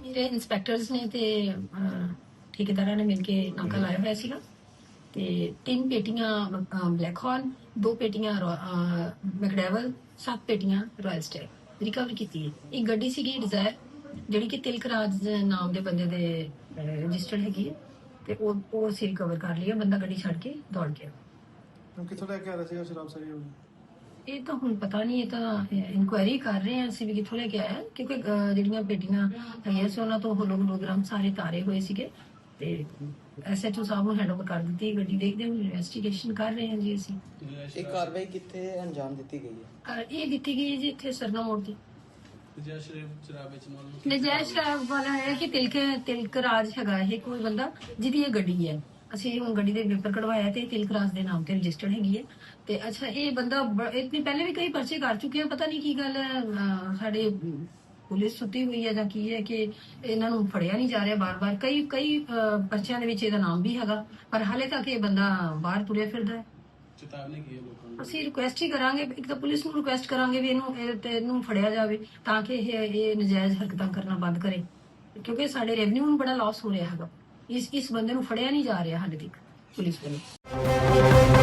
ਮੇਰੇ ਇਨਸਪੈਕਟਰਸ ਨੇ ਤੇ ਠੇਕੇਦਾਰਾਂ ਨੇ ਮਿਲ ਕੇ ਨਾਕਾ ਲਾਇਆ ਹੋਇਆ ਸੀਗਾ। ਤੇ ਤਿੰਨ ਪੇਟੀਆਂ ਬਲੈਕ ਹਾਰਨ ਦੋ ਪੇਟੀਆਂ ਮੈਕਡੈਵਲ ਸੱਤ ਪੇਟੀਆਂ ਰਾਇਲ ਸਟੈਗ ਰਿਕਵਰ ਕੀਤੀ ਹੈ। ਇੱਕ ਗੱਡੀ ਸੀਗੀ ਡਿਜ਼ਾਇਰ ਜਿਹੜੀ ਕਿ ਤਿਲਕ ਰਾਜ ਦੇ ਨਾਮ ਦੇ ਬੰਦੇ ਦੇ ਰਜਿਸਟਰਡ ਹੈਗੀ ਹੈ। ਤੇ ਉਹ ਉਹ ਅਸੀਂ ਰਿਕਵਰ ਕਰ ਲਈ ਬੰਦਾ ਗੱਡੀ ਛੱਡ ਕੇ ਦੌੜ ਗਿਆ। ਕਿੱਥੋਂ ਲੈ ਕੇ ਆ ਰਿਹਾ ਸੀਗਾ ਸ਼ਰਾਬ ਸਾਰੀ ਹੋਈ ਇਹ ਤਾਂ ਹੁਣ ਪਤਾ ਨਹੀਂ ਇਹ ਤਾਂ ਇਨਕੁਆਇਰੀ ਕਰ ਰਹੇ ਹਾਂ ਅਸੀਂ ਵੀ ਕਿੱਥੋਂ ਲੈ ਕੇ ਆਇਆ ਕਿਉਂਕਿ ਅਹ, ਜਿਹੜੀਆਂ ਪੇਟੀਆਂ ਹੈਗੀਆਂ ਸੀ ਉਹਨਾਂ ਤੋਂ ਹੋਲੋ ਹੋਲੋਗ੍ਰਾਮ ਸਾਰੇ ਤਾਰੇ ਹੋਏ ਸੀਗੇ। ਤੇ ਐਸਐਚਓ ਸਾਹਿਬ ਨੂੰ ਹੈਂਡਓਵਰ ਕਰ ਦਿੱਤੀ ਗੱਡੀ ਦੇਖਦੇ ਹਾਂ ਇਨਵੈਸਟੀਗੇਸ਼ਨ ਕਰ ਰਹੇ ਹਾਂ ਜੀ ਅਸੀਂ। ਇਹ ਕਾਰਵਾਈ ਕਿੱਥੇ ਅੰਜਾਮ ਦਿੱਤੀ ਗਈ ਹੈ? ਇਹ ਦਿੱਤੀ ਗਈ ਹੈ ਜੀ ਇੱਥੇ ਸਰਨਾ ਮੋੜ ਤੇ। ਜੈ ਸ਼੍ਰੀ ਸ਼ਰਾਬ ਵੇਚਣ ਵਾਲਾ ਨੂੰ ਨਜਾਇਜ਼ ਸ਼ਰਾਬ ਵਾਲਾ ਹੈ ਕਿ ਤਿਲਕ ਤਿਲਕ ਰਾਜ ਹੈਗਾ ਇਹ ਕੋਈ ਬੰਦਾ ਜਿਹਦੀ ਇਹ ਗੱਡੀ ਹੈ। ਅਸੀਂ ਹੁਣ ਗੱਡੀ ਦੇ ਪੇਪਰ ਕਢਵਾਇਆ ਤੇ ਤਿਲਕ ਰਾਜ ਦੇ ਨਾਮ ਤੇ ਰਜਿਸਟਰਡ ਹੈਗੀ ਹੈ। ਤੇ ਅੱਛਾ ਇਹ ਬੰਦਾ ਬ- ਇਤਨੇ ਪਹਿਲੇ ਵੀ ਕਈ ਪਰਚੇ ਕਰ ਚੁੱਕੇ ਆ ਪਤਾ ਨਹੀਂ ਕੀ ਗੱਲ ਹੈ ਅਹ, ਸਾਡੇ ਪੁਲਿਸ ਸੁੱਤੀ ਹੋਈ ਹੈ ਜਾਂ ਕੀ ਹੈ ਕਿ ਇਹਨਾਂ ਨੂੰ ਫੜਿਆ ਨਹੀਂ ਜਾ ਰਿਹਾ ਬਾਰ-ਬਾਰ। ਕਈ ਕਈ ਅਹ, ਪਰਚਿਆਂ ਦੇ ਵਿੱਚ ਇਹਦਾ ਨਾਮ ਵੀ ਹੈਗਾ ਪਰ ਹਾਲੇ ਤੱਕ ਇਹ ਬੰਦਾ ਬਾਹਰ ਤੁਰਿਆ ਫਿਰਦਾ ਹੈ। ਚੇਤਾਵਨੀ ਕੀ ਹੈ ਲੋਕਾਂ ਨੂੰ? ਅਸੀਂ ਰਿਕੁਐਸਟ ਹੀ ਕਰਾਂਗੇ ਇੱਕ ਤਾਂ ਪੁਲਿਸ ਨੂੰ ਰਿਕੁਐਸਟ ਕਰਾਂਗੇ ਵੀ ਇਹਨੂੰ ਇਹ- ਤੇ ਇਹਨੂੰ ਫੜਿਆ ਜਾਵੇ ਤਾਂ ਕਿ ਇਹ ਇਹ ਨਜਾਇਜ਼ ਹਰਕਤਾਂ ਕਰਨਾ ਬੰਦ ਕਰੇ ਕਿਉਂਕਿ ਸਾਡੇ ਰੈਵਨਿਊ ਨੂੰ ਬੜਾ ਲਾਸ ਹੋ ਰਿਹਾ ਹੈਗਾ। ਇਸ ਇਸ ਬੰਦੇ ਨੂੰ ਫੜਿਆ ਨਹੀਂ ਜਾ ਰਿਹਾ ਹਾਲੇ ਤੱਕ ਪੁਲਿਸ ਵੱਲੋਂ।